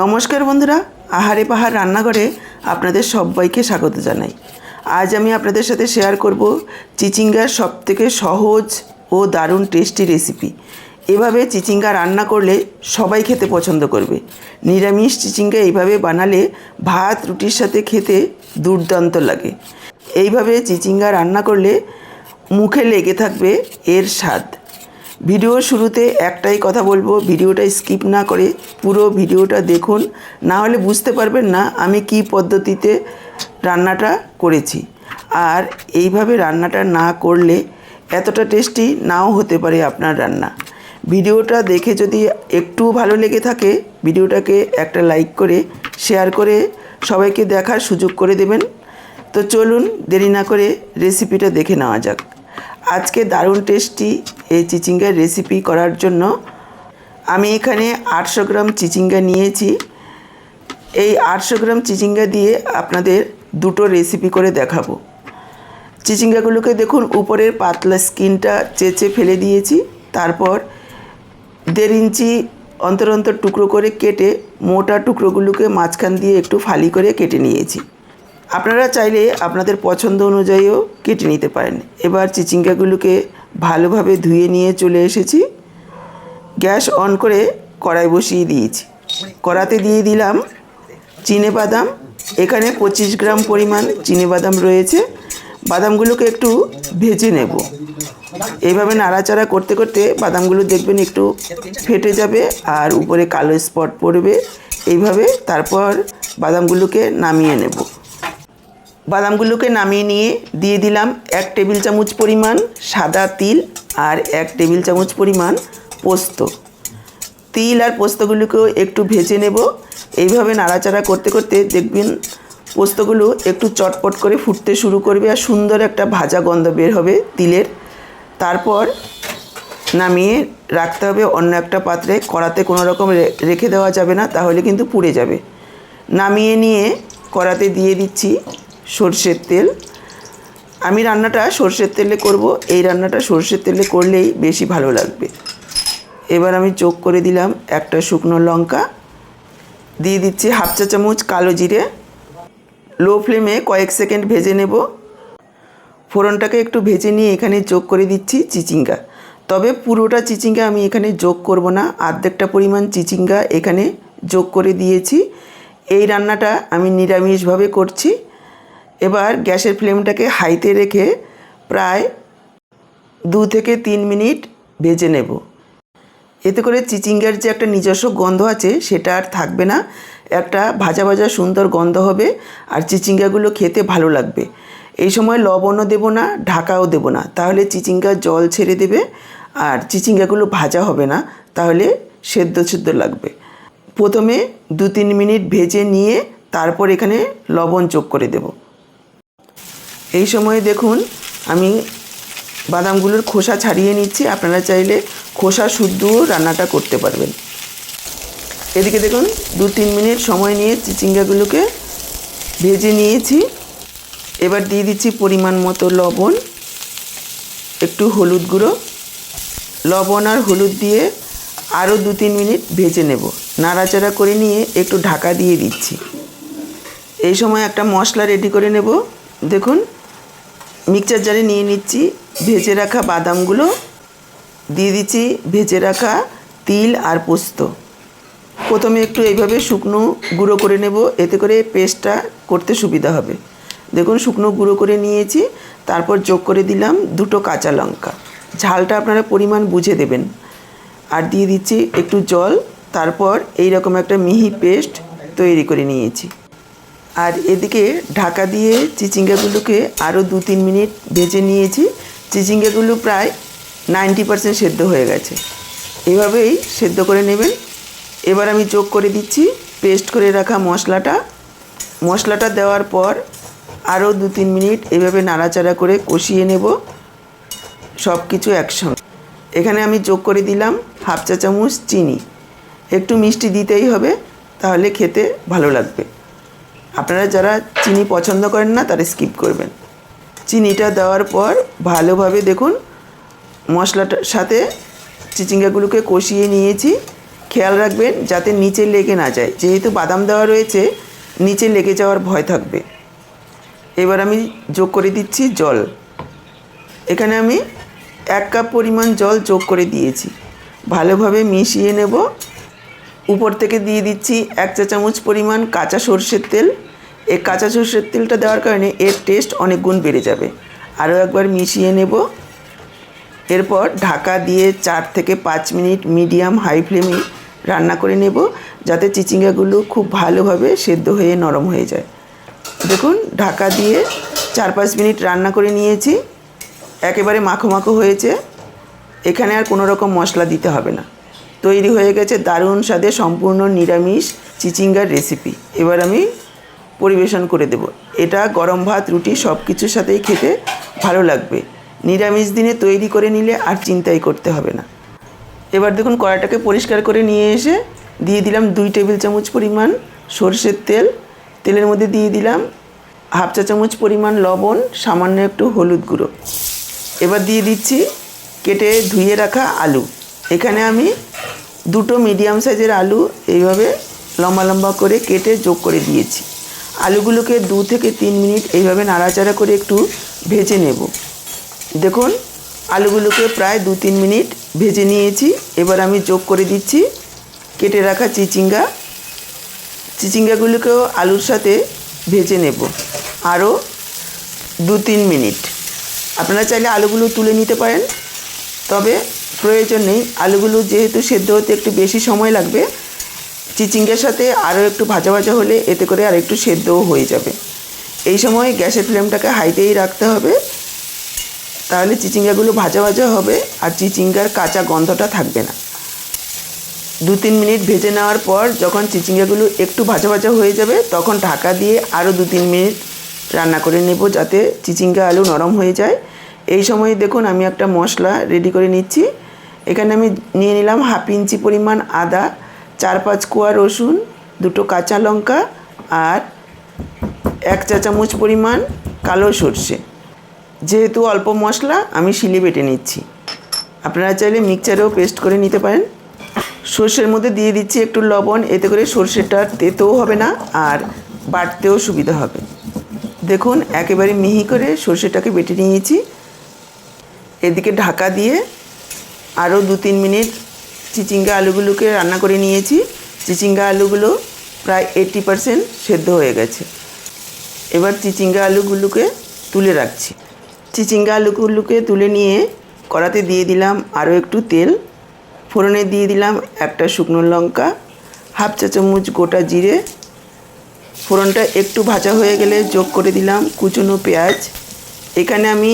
নমস্কার বন্ধুরা, আহারে পাহাড় রান্নাঘরে আপনাদের সবাইকে স্বাগত জানাই। আজ আমি আপনাদের সাথে শেয়ার করব চিচিঙ্গার সবথেকে সহজ ও দারুণ টেস্টি রেসিপি এভাবে চিচিঙ্গা রান্না করলে সবাই খেতে পছন্দ করবে। নিরামিষ চিচিঙ্গা এইভাবে বানালে ভাত, রুটির সাথে খেতে দুর্দান্ত লাগে। এইভাবে চিচিঙ্গা রান্না করলে মুখে লেগে থাকবে এর স্বাদ। ভিডিও শুরুতে একটাই কথা বলব, ভিডিওটা স্কিপ না করে পুরো ভিডিওটা দেখুন। না হলে বুঝতে পারবেন না আমি কি পদ্ধতিতে রান্নাটা করেছি। আর এইভাবে রান্নাটা না করলে এতটা টেস্টি নাও হতে পারে আপনার রান্না। ভিডিওটা দেখে যদি একটু ভালো লেগে থাকে, ভিডিওটাকে একটা লাইক করে শেয়ার করে সবাইকে দেখার সুযোগ করে দেবেন। তো চলুন দেরি না করে রেসিপিটা দেখে নেওয়া যাক। আজকে দারুণ টেস্টি এই চিচিঙ্গার রেসিপি করার জন্য আমি এখানে আটশো গ্রাম চিচিঙ্গা নিয়েছি। এই আটশো গ্রাম চিচিঙ্গা দিয়ে আপনাদের দুটো রেসিপি করে দেখাবো। চিচিঙ্গাগুলোকে দেখুন, উপরের পাতলা স্কিনটা চেঁচে ফেলে দিয়েছি। তারপর দেড় ইঞ্চি অন্তর অন্তর টুকরো করে কেটে মোটা টুকরোগুলোকে মাঝখান দিয়ে একটু ফালি করে কেটে নিয়েছি। আপনারা চাইলে আপনাদের পছন্দ অনুযায়ীও কেটে নিতে পারেন। এবার চিচিঙ্গাগুলোকে ভালোভাবে ধুয়ে নিয়ে চলে এসেছি। গ্যাস অন করে কড়াই বসিয়ে দিয়েছি। কড়াতে দিয়ে দিলাম চিনে বাদাম। এখানে পঁচিশ গ্রাম পরিমাণ চিনে বাদাম রয়েছে। বাদামগুলোকে একটু ভেজে নেব। এইভাবে নাড়াচাড়া করতে করতে বাদামগুলো দেখবেন একটু ফেটে যাবে আর উপরে কালো স্পট পড়বে। এইভাবে তারপর বাদামগুলোকে নামিয়ে নেব। বাদামগুলোকে নামিয়ে নিয়ে দিয়ে দিলাম এক টেবিল চামচ পরিমাণ সাদা তিল আর এক টেবিল চামচ পরিমাণ পোস্ত। তিল আর পোস্তগুলোকেও একটু ভেজে নেব। এইভাবে নাড়াচাড়া করতে করতে দেখবেন পোস্তগুলো একটু চটপট করে ফুটতে শুরু করবে আর সুন্দর একটা ভাজা গন্ধ বের হবে তিলের। তারপর নামিয়ে রাখতে হবে অন্য একটা পাত্রে। কড়াতে কোনো রকম রেখে দেওয়া যাবে না, তাহলে কিন্তু পুড়ে যাবে। নামিয়ে নিয়ে কড়াতে দিয়ে দিচ্ছি সর্ষের তেল। আমি রান্নাটা সর্ষের তেলে করব। এই রান্নাটা সর্ষের তেলে করলেই বেশি ভালো লাগবে। এবার আমি চোখ করে দিলাম একটা শুকনো লঙ্কা। দিয়ে দিচ্ছি হাফ চা চামচ কালো জিরে। লো ফ্লেমে কয়েক সেকেন্ড ভেজে নেব। ফোড়নটাকে একটু ভেজে নিয়ে এখানে যোগ করে দিচ্ছি চিচিঙ্গা। তবে পুরোটা চিচিঙ্গা আমি এখানে যোগ করব না। অর্ধেকটা পরিমাণ চিচিঙ্গা এখানে যোগ করে দিয়েছি। এই রান্নাটা আমি নিরামিষভাবে করছি। এবার গ্যাসের ফ্লেমটাকে হাইতে রেখে প্রায় দু থেকে তিন মিনিট ভেজে নেব। এতে করে চিচিঙ্গার যে একটা নিজস্ব গন্ধ আছে, সেটা আর থাকবে না। একটা ভাজা ভাজা সুন্দর গন্ধ হবে আর চিচিঙ্গাগুলো খেতে ভালো লাগবে। এই সময় লবণও দেবো না, ঢাকাও দেবো না। তাহলে চিচিঙ্গা জল ছেড়ে দেবে আর চিচিঙ্গাগুলো ভাজা হবে না, তাহলে সেদ্ধ সেদ্ধ লাগবে। প্রথমে দু তিন মিনিট ভেজে নিয়ে তারপর এখানে লবণ যোগ করে দেব। এই সময় দেখুন, আমি বাদামগুলোর খোসা ছাড়িয়ে নিচ্ছি। আপনারা চাইলে খোসা শুদ্ধও রান্নাটা করতে পারবেন। এদিকে দেখুন, দু তিন মিনিট সময় নিয়ে চিচিঙ্গাগুলোকে ভেজে নিয়েছি। এবার দিয়ে দিচ্ছি পরিমাণ মতো লবণ, একটু হলুদ গুঁড়ো। লবণ আর হলুদ দিয়ে আরও দু তিন মিনিট ভেজে নেব। নাড়াচাড়া করে নিয়ে একটু ঢাকা দিয়ে দিচ্ছি। এই সময় একটা মশলা রেডি করে নেব। দেখুন মিক্সচার জারে নিয়ে নিচ্ছি, ভেজে রাখা বাদামগুলো, দিয়ে দিচ্ছি ভেজে রাখা তিল আর পোস্ত। প্রথমে একটু এইভাবে শুকনো গুঁড়ো করে নেব, এতে করে পেস্টটা করতে সুবিধা হবে। দেখুন, শুকনো গুঁড়ো করে নিয়েছি, তারপর যোগ করে দিলাম দুটো কাঁচা লঙ্কা। ঝালটা আপনারা পরিমাণ বুঝে দেবেন। আর দিয়ে দিচ্ছি একটু জল, তারপর এই রকম একটা মিহি পেস্ট তৈরি করে নিয়েছি। আর এদিকে ঢাকা দিয়ে চিচিঙ্গাগুলোকে আরও দু তিন মিনিট ভেজে নিয়েছি। চিচিঙ্গাগুলো প্রায় নাইনটি পারসেন্ট সেদ্ধ হয়ে গেছে। এভাবেই সেদ্ধ করে নেবেন। এবার আমি যোগ করে দিচ্ছি, পেস্ট করে রাখা মশলাটা। মশলাটা দেওয়ার পর আরও দু তিন মিনিট এভাবে নাড়াচাড়া করে কষিয়ে নেব সব কিছু একসঙ্গে। এখানে আমি যোগ করে দিলাম হাফ চা চামচ চিনি। একটু মিষ্টি দিতেই হবে, তাহলে খেতে ভালো লাগবে। আপনারা যারা চিনি পছন্দ করেন না, তারা স্কিপ করবেন। চিনিটা দেওয়ার পর ভালোভাবে দেখুন মশলাটার সাথে চিচিঙ্গাগুলোকে কষিয়ে নিয়েছি। খেয়াল রাখবেন যাতে নিচে লেগে না যায়। যেহেতু বাদাম দেওয়া রয়েছে, নিচে লেগে যাওয়ার ভয় থাকবে। এবার আমি যোগ করে দিচ্ছি জল। এখানে আমি এক কাপ পরিমাণ জল যোগ করে দিয়েছি। ভালোভাবে মিশিয়ে নেব। উপর থেকে দিয়ে দিচ্ছি এক চা চামচ পরিমাণ কাঁচা সর্ষের তেল। এই কাঁচা সর্ষের তেলটা দেওয়ার কারণে এর টেস্ট অনেক গুণ বেড়ে যাবে। আরও একবার মিশিয়ে নেব। এরপর ঢাকা দিয়ে চার থেকে পাঁচ মিনিট মিডিয়াম হাই ফ্লেমে রান্না করে নেব, যাতে চিচিঙ্গাগুলো খুব ভালোভাবে সেদ্ধ হয়ে নরম হয়ে যায়। দেখুন, ঢাকা দিয়ে চার পাঁচ মিনিট রান্না করে নিয়েছি। একেবারে মাখো মাখো হয়েছে। এখানে আর কোনো রকম মশলা দিতে হবে না। তৈরি হয়ে গেছে দারুণ স্বাদে সম্পূর্ণ নিরামিষ চিচিঙ্গার রেসিপি এবার আমি পরিবেশন করে দেব। এটা গরম ভাত, রুটি সব কিছুর সাথেই খেতে ভালো লাগবে। নিরামিষ দিনে তৈরি করে নিলে আর চিন্তাই করতে হবে না। এবার দেখুন কড়াটাকে পরিষ্কার করে নিয়ে এসে দিয়ে দিলাম দুই টেবিল চামচ পরিমাণ সর্ষের তেল। তেলের মধ্যে দিয়ে দিলাম হাফ চা চামচ পরিমাণ লবণ, সামান্য একটু হলুদ গুঁড়ো। এবার দিয়ে দিচ্ছি কেটে ধুয়ে রাখা আলু। এখানে আমি দুটো মিডিয়াম সাইজের আলু এইভাবে লম্বা লম্বা করে কেটে যোগ করে দিয়েছি। আলুগুলোকে দু থেকে তিন মিনিট এইভাবে নাড়াচাড়া করে একটু ভেজে নেব। দেখুন, আলুগুলোকে প্রায় দু তিন মিনিট ভেজে নিয়েছি। এবার আমি যোগ করে দিচ্ছি কেটে রাখা চিচিঙ্গা। চিচিঙ্গাগুলোকেও আলুর সাথে ভেজে নেব আরও দু তিন মিনিট। আপনারা চাইলে আলুগুলো তুলে নিতে পারেন। তবে প্রয়োজন নেই। আলুগুলো যেহেতু সেদ্ধ হতে একটু বেশি সময় লাগবে, চিচিঙ্গার সাথে আরও একটু ভাজা ভাজা হলে এতে করে আর একটু সেদ্ধও হয়ে যাবে। এই সময় গ্যাসের ফ্লেমটাকে হাইতেই রাখতে হবে। তাহলে চিচিঙ্গাগুলো ভাজা ভাজা হবে আর চিচিঙ্গার কাঁচা গন্ধটা থাকবে না। দু তিন মিনিট ভেজে নেওয়ার পর যখন চিচিঙ্গাগুলো একটু ভাজা ভাজা হয়ে যাবে, তখন ঢাকা দিয়ে আরও দু তিন মিনিট রান্না করে নেব যাতে চিচিঙ্গা আলু নরম হয়ে যায়। এই সময় দেখুন, আমি একটা মশলা রেডি করে নিচ্ছি। এখানে আমি নিয়ে নিলাম হাফ ইঞ্চি পরিমাণ আদা, চার পাঁচ কোয়া রসুন, দুটো কাঁচা লঙ্কা আর এক চা চামচ পরিমাণ কালো সর্ষে। যেহেতু অল্প মশলা, আমি শিলি বেটে নিচ্ছি। আপনারা চাইলে মিক্সচারেও পেস্ট করে নিতে পারেন। সর্ষের মধ্যে দিয়ে দিচ্ছি একটু লবণ, এতে করে সর্ষেটা তেতেও হবে না আর বাটতেও সুবিধা হবে। দেখুন, একেবারে মিহি করে সর্ষেটাকে বেটে নিয়েছি। এদিকে ঢাকা দিয়ে আরও দু তিন মিনিট চিচিঙ্গা আলুগুলোকে রান্না করে নিয়েছি। চিচিঙ্গা আলুগুলো প্রায় এইট্টি পারসেন্ট সেদ্ধ হয়ে গেছে। এবার চিচিঙ্গা আলুগুলোকে তুলে রাখছি। চিচিঙ্গা আলুগুলোকে তুলে নিয়ে কড়াতে দিয়ে দিলাম আরও একটু তেল। ফোড়নে দিয়ে দিলাম একটা শুকনো লঙ্কা, হাফ চা চামচ গোটা জিরে। ফোড়নটা একটু ভাজা হয়ে গেলে যোগ করে দিলাম কুচনো পেঁয়াজ। এখানে আমি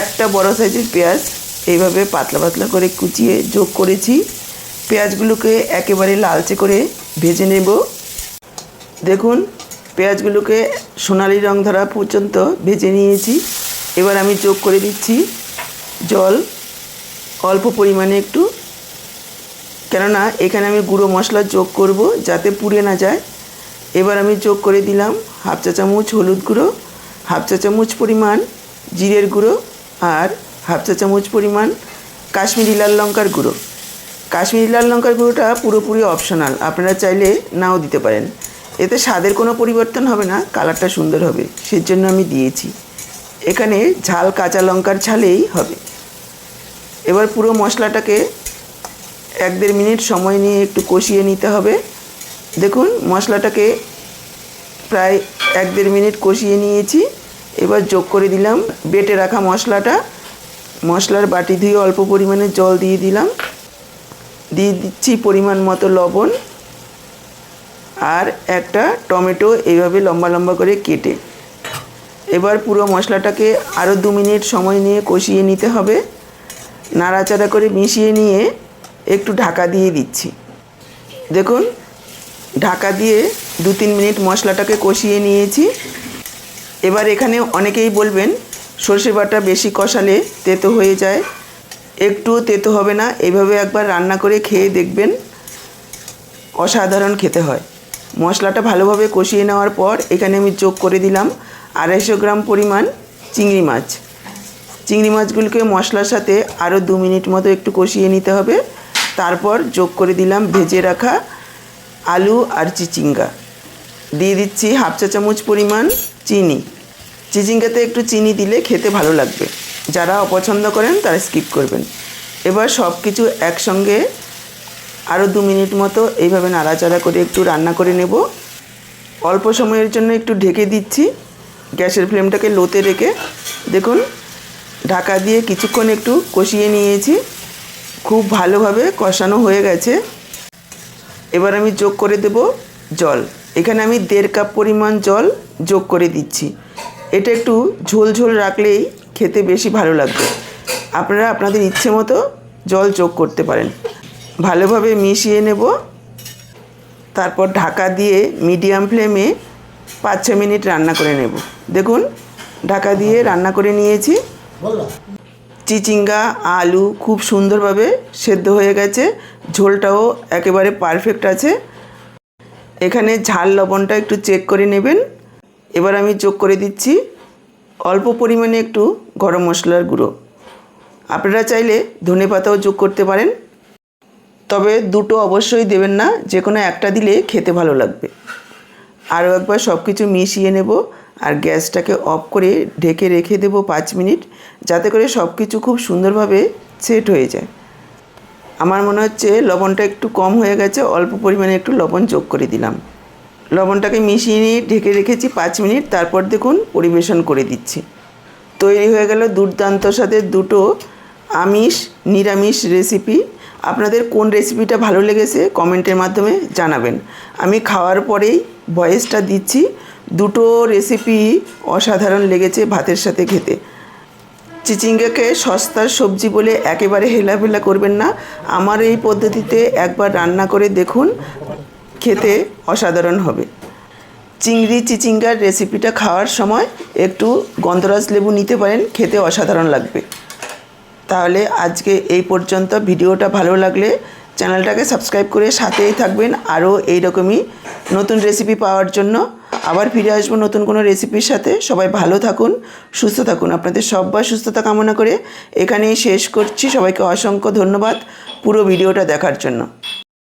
একটা বড় সাইজের পেঁয়াজ এইভাবে পাতলা পাতলা করে কুচিয়ে যোগ করেছি। পেঁয়াজগুলোকে একেবারে লালচে করে ভেজে নেব। দেখুন, পেঁয়াজগুলোকে সোনালি রং ধরা পর্যন্ত ভেজে নিয়েছি। এবার আমি যোগ করে দিচ্ছি জল। অল্প পরিমাণে একটু। কেননা, এখানে আমি গুঁড়ো মশলা যোগ করব যাতে পুড়ে না যায়। এবার আমি যোগ করে দিলাম হাফ চা চামচ হলুদ গুঁড়ো, হাফ চা চামচ পরিমাণ জিরের গুঁড়ো আর হাফ চা চামচ পরিমাণ কাশ্মীরি লাল লঙ্কার গুঁড়ো। কাশ্মীরি লাল লঙ্কার গুঁড়োটা পুরোপুরি অপশনাল আপনারা চাইলে নাও দিতে পারেন। এতে স্বাদের কোনো পরিবর্তন হবে না, কালারটা সুন্দর হবে, সেজন্য আমি দিয়েছি। এখানে ঝাল কাঁচা লঙ্কার ঝালেই হবে। এবার পুরো মশলাটাকে এক দেড় মিনিট সময় নিয়ে একটু কষিয়ে নিতে হবে। দেখুন, মশলাটাকে প্রায় এক দেড় মিনিট কষিয়ে নিয়েছি। এবার যোগ করে দিলাম, বেটে রাখা মশলাটা, মশলার বাটি ধুয়ে অল্প পরিমাণে জল দিয়ে দিলাম। দিয়ে দিচ্ছি পরিমাণ মতো লবণ আর একটা টমেটো এইভাবে লম্বা লম্বা করে কেটে। এবার পুরো মশলাটাকে আরও দু মিনিট সময় নিয়ে কষিয়ে নিতে হবে। নাড়াচাড়া করে মিশিয়ে নিয়ে একটু ঢাকা দিয়ে দিচ্ছি। দেখুন, ঢাকা দিয়ে দু তিন মিনিট মশলাটাকে কষিয়ে নিয়েছি। এবার এখানে অনেকেই বলবেন, সর্ষে বাটা বেশি কষালে তেতো হয়ে যায়। একটুও তেতো হবে না এইভাবে একবার রান্না করে খেয়ে দেখবেন অসাধারণ খেতে হয়। মশলাটা ভালোভাবে কষিয়ে নেওয়ার পর এখানে আমি যোগ করে দিলাম আড়াইশো গ্রাম পরিমাণ চিংড়ি মাছ। চিংড়ি মাছগুলোকে মশলার সাথে আরও দু মিনিট মতো একটু কষিয়ে নিতে হবে। তারপর যোগ করে দিলাম ভেজে রাখা আলু আর চিচিঙ্গা। দিয়ে দিচ্ছি হাফ চা চামচ পরিমাণ চিনি। চিচিঙ্গাতে একটু চিনি দিলে খেতে ভালো লাগবে। যারা অপছন্দ করেন তারা স্কিপ করবেন। এবার সব কিছু একসঙ্গে আরও দু মিনিট মতো এইভাবে নাড়াচাড়া করে একটু রান্না করে নেব। অল্প সময়ের জন্য একটু ঢেকে দিচ্ছি। গ্যাসের ফ্লেমটাকে লোতে রেখে দেখুন, ঢাকা দিয়ে কিছুক্ষণ একটু কষিয়ে নিয়েছি। খুব ভালোভাবে কষানো হয়ে গেছে। এবার আমি যোগ করে দেব জল। এখানে আমি দেড় কাপ পরিমাণ জল যোগ করে দিচ্ছি। এটা একটু ঝোল ঝোল রাখলেই খেতে বেশি ভালো লাগবে। আপনারা আপনাদের ইচ্ছে মতো জল যোগ করতে পারেন। ভালোভাবে মিশিয়ে নেব। তারপর ঢাকা দিয়ে মিডিয়াম ফ্লেমে পাঁচ ছ মিনিট রান্না করে নেব। দেখুন, ঢাকা দিয়ে রান্না করে নিয়েছি। চিচিঙ্গা, আলু খুব সুন্দরভাবে সেদ্ধ হয়ে গেছে। ঝোলটাও একেবারে পারফেক্ট আছে। এখানে ঝাল লবণটা একটু চেক করে নেবেন। এবার আমি যোগ করে দিচ্ছি অল্প পরিমাণে একটু গরম মশলার গুঁড়ো। আপনারা চাইলে ধনে পাতাও যোগ করতে পারেন। তবে দুটো অবশ্যই দেবেন না যে কোনো একটা দিলে খেতে ভালো লাগবে। আরও একবার সব কিছু মিশিয়ে নেব আর গ্যাসটাকে অফ করে ঢেকে রেখে দেবো পাঁচ মিনিট, যাতে করে সব কিছু খুব সুন্দরভাবে সেট হয়ে যায়। আমার মনে হচ্ছে লবণটা একটু কম হয়ে গেছে, অল্প পরিমাণে একটু লবণ যোগ করে দিলাম। লবণটাকে মিশিয়ে নিয়ে ঢেকে রেখেছি পাঁচ মিনিট, তারপর দেখুন পরিবেশন করে দিচ্ছি। তৈরি হয়ে গেল দুর্দান্ত সাথে দুটো আমিষ নিরামিষ রেসিপি। আপনাদের কোন রেসিপিটা ভালো লেগেছে কমেন্টের মাধ্যমে জানাবেন। আমি খাওয়ার পরেই ভয়েসটা দিচ্ছি, দুটো রেসিপি অসাধারণ লেগেছে ভাতের সাথে খেতে। চিচিঙ্গাকে সস্তার সবজি বলে একেবারে হেলাফেলা করবেন না। আমার এই পদ্ধতিতে একবার রান্না করে দেখুন খেতে অসাধারণ হবে। চিংড়ি চিচিঙ্গার রেসিপিটা খাওয়ার সময় একটু গন্ধরাজ লেবু নিতে পারেন, খেতে অসাধারণ লাগবে। তাহলে আজকে এই পর্যন্ত। ভিডিওটা ভালো লাগলে চ্যানেলটাকে সাবস্ক্রাইব করে সাথেই থাকবেন। আরও এইরকমই নতুন রেসিপি পাওয়ার জন্য। আবার ফিরে আসব নতুন কোনো রেসিপির সাথে। সবাই ভালো থাকুন, সুস্থ থাকুন। আপনাদের সব্বার সুস্থতা কামনা করে এখানেই শেষ করছি। সবাইকে অসংখ্য ধন্যবাদ পুরো ভিডিওটা দেখার জন্য।